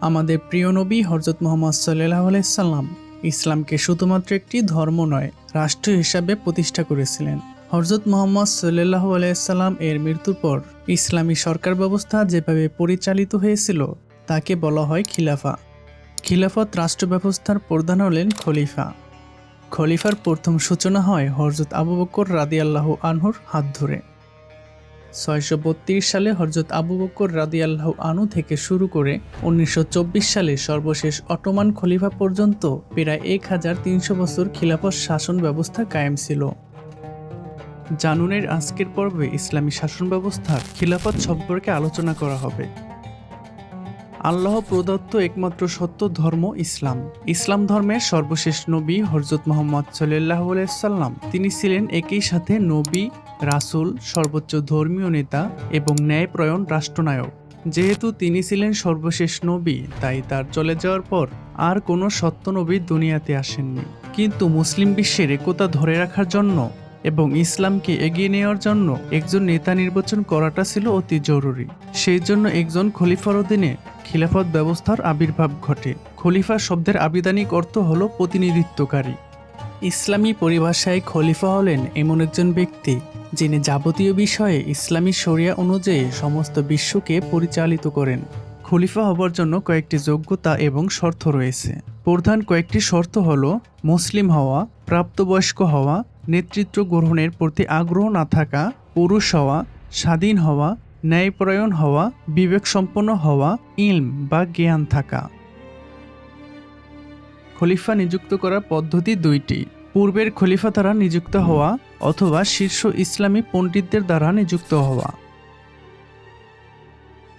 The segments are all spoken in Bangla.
আমাদের প্রিয় নবী হজরত মোহাম্মদ সাল্লাহ আলাইসাল্লাম ইসলামকে শুধুমাত্র একটি ধর্ম নয়, রাষ্ট্র হিসাবে প্রতিষ্ঠা করেছিলেন। হজরত মোহাম্মদ সাল্লাহ আলাইসাল্লাম এর মৃত্যুর পর ইসলামী সরকার ব্যবস্থা যেভাবে পরিচালিত হয়েছিল, তাকে বলা হয় খিলাফা। খিলাফত রাষ্ট্র ব্যবস্থার প্রধান হলেন খলিফা। খলিফার প্রথম সূচনা হয় হজরত আবু বকর রাদি আল্লাহ আনহুর হাত ধরে। ছয়শো বত্রিশ সালে হরজত আবু বকর রাদি আল্লাহ আনু থেকে শুরু করে উনিশশো চব্বিশ সালে সর্বশেষ অটোমান খলিফা পর্যন্ত প্রায় এক হাজার তিনশো বছর খিলাফত শাসন ব্যবস্থা কায়েম ছিল। জানুনের আজকের পর্বে ইসলামী শাসন ব্যবস্থার খিলাফত সম্পর্কে আলোচনা করা হবে। আল্লাহ প্রদত্ত একমাত্র সত্য ধর্ম ইসলাম। ইসলাম ধর্মের সর্বশেষ নবী হজরত মোহাম্মদ সাল্লাহ সাল্লাম তিনি ছিলেন একই সাথে নবী, রাসূল, সর্বোচ্চ ধর্মীয় নেতা এবং ন্যায়প্রয়ণ রাষ্ট্রনায়ক। যেহেতু তিনি ছিলেন সর্বশেষ নবী, তাই তার চলে যাওয়ার পর আর কোনো সত্য নবী দুনিয়াতে আসেননি। কিন্তু মুসলিম বিশ্বের একতা ধরে রাখার জন্য এবং ইসলামকে এগিয়ে নেওয়ার জন্য একজন নেতা নির্বাচন করাটা ছিল অতি জরুরি। সেই জন্য একজন খলিফার অধীনে খিলাফত ব্যবস্থার আবির্ভাব ঘটে। খলিফা শব্দের আবিধানিক অর্থ হল প্রতিনিধিত্বকারী। ইসলামী পরিভাষায় খলিফা হলেন এমন একজন ব্যক্তি, যিনি যাবতীয় বিষয়ে ইসলামী শরিয়া অনুযায়ী সমস্ত বিশ্বকে পরিচালিত করেন। খলিফা হবার জন্য কয়েকটি যোগ্যতা এবং শর্ত রয়েছে। প্রধান কয়েকটি শর্ত হল মুসলিম হওয়া, প্রাপ্তবয়স্ক হওয়া, নেতৃত্ব গ্রহণের প্রতি আগ্রহ না থাকা, পুরুষ হওয়া, স্বাধীন হওয়া ন্যায়পরায়ণ হওয়া, বিবেকসম্পন্ন হওয়া, ইলম বা জ্ঞান থাকা। খলিফা নিযুক্ত করার পদ্ধতি দুইটি। পূর্বের খলিফা দ্বারা নিযুক্ত হওয়া অথবা শীর্ষ ইসলামী পণ্ডিতদের দ্বারা নিযুক্ত হওয়া।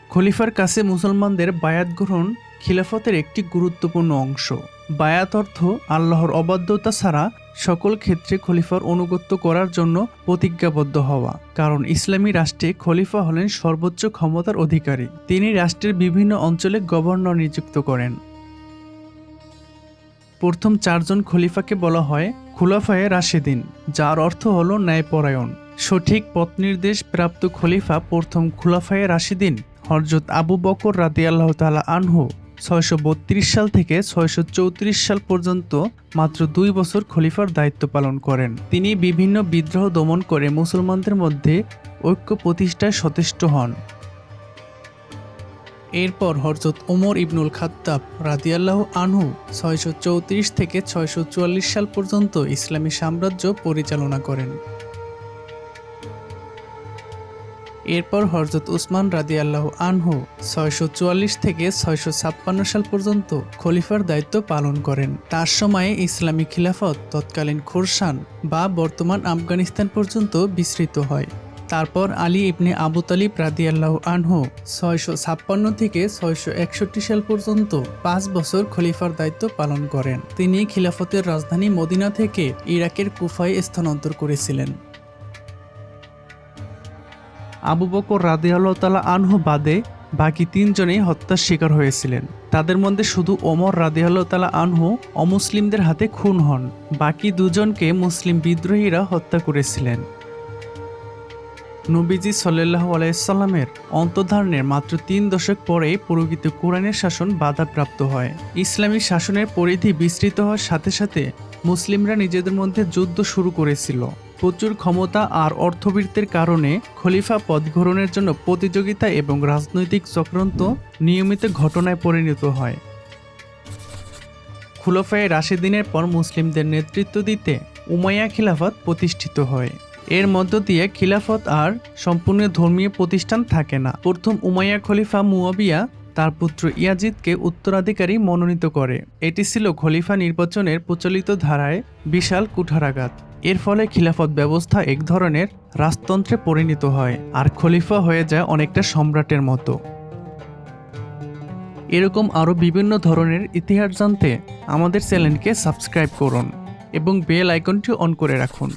খলিফার কাছে মুসলমানদের বায়াত গ্রহণ খিলাফতের একটি গুরুত্বপূর্ণ অংশ। বায়াত অর্থ আল্লাহর অবাধ্যতা ছাড়া সকল ক্ষেত্রে খলিফার অনুগত্য করার জন্য প্রতিজ্ঞাবদ্ধ হওয়া। কারণ ইসলামী রাষ্ট্রে খলিফা হলেন সর্বোচ্চ ক্ষমতার অধিকারী। তিনি রাষ্ট্রের বিভিন্ন অঞ্চলে গভর্নর নিযুক্ত করেন। প্রথম চারজন খলিফাকে বলা হয় খুলাফায়ে রাশেদিন, যার অর্থ হল ন্যায়পরায়ণ। সঠিক পথ নির্দেশ প্রাপ্ত খলিফা প্রথম খুলাফায়ে রাশিদিন হরজত আবু বকর রাদি আল্লাহ তালা আনহু ছয়শো বত্রিশ সাল থেকে ছয়শো চৌত্রিশ সাল পর্যন্ত মাত্র দুই বছর খলিফার দায়িত্ব পালন করেন। তিনি বিভিন্ন বিদ্রোহ দমন করে মুসলমানদের মধ্যে ঐক্য প্রতিষ্ঠায় সচেষ্ট হন। এরপর হরজত ওমর ইবনুল খাত্তাব রাদিয়াল্লাহ আনহু ছয়শো চৌত্রিশ থেকে ছয়শো চুয়াল্লিশ সাল পর্যন্ত ইসলামী সাম্রাজ্য পরিচালনা করেন। এরপর হরজত উসমান রাদিয়াল্লাহ আনহু ছয়শো চুয়াল্লিশ থেকে ছয়শো ছাপ্পান্ন সাল পর্যন্ত খলিফার দায়িত্ব পালন করেন। তার সময়ে ইসলামী খিলাফত তৎকালীন খোরসান বা বর্তমান আফগানিস্তান পর্যন্ত বিস্তৃত হয়। তারপর আলী ইবনে আবু তালিব রাদিয়াল্লাহ আনহু ছয়শো ছাপ্পান্ন থেকে ছয়শো একষট্টি সাল পর্যন্ত পাঁচ বছর খলিফার দায়িত্ব পালন করেন। তিনি খিলাফতের রাজধানী মদিনা থেকে ইরাকের কুফায় স্থানান্তর করেছিলেন। আবু বকর রাদিয়াল্লাহ তালা আনহু বাদে বাকি তিনজনেই হত্যার শিকার হয়েছিলেন। তাদের মধ্যে শুধু ওমর রাদিয়াল্লাহ তালা আনহু অমুসলিমদের হাতে খুন হন। বাকি দুজনকে মুসলিম বিদ্রোহীরা হত্যা করেছিলেন। নবীজি সাল্লাহ আলাইসাল্লামের অন্তর্ধারণের মাত্র তিন দশক পরেই পুরোহিত কোরআনের শাসন বাধাপ্রাপ্ত হয়। ইসলামী শাসনের পরিধি বিস্তৃত হওয়ার সাথে সাথে মুসলিমরা নিজেদের মধ্যে যুদ্ধ শুরু করেছিল। প্রচুর ক্ষমতা আর অর্থবৃত্তের কারণে খলিফা পদ গ্রহণের জন্য প্রতিযোগিতা এবং রাজনৈতিক চক্রান্ত নিয়মিত ঘটনায় পরিণত হয়। খুলফায় রাশেদিনের পর মুসলিমদের নেতৃত্ব দিতে উমাইয়া খিলাফত প্রতিষ্ঠিত হয়। এর মধ্য দিয়ে খিলাফত আর সম্পূর্ণ ধর্মীয় প্রতিষ্ঠান থাকে না। প্রথম উমাইয়া খলিফা মুয়াবিয়া তার পুত্র ইয়াজিদকে উত্তরাধিকারী মনোনীত করে। এটি ছিল খলিফা নির্বাচনের প্রচলিত ধারায় বিশাল কুঠারাঘাত। এর ফলে খিলাফত ব্যবস্থা এক ধরনের রাজতন্ত্রে পরিণত হয় আর খলিফা হয়ে যায় অনেকটা সম্রাটের মতো। এরকম আরও বিভিন্ন ধরনের ইতিহাস জানতে আমাদের চ্যানেলকে সাবস্ক্রাইব করুন এবং বেল আইকনটি অন করে রাখুন।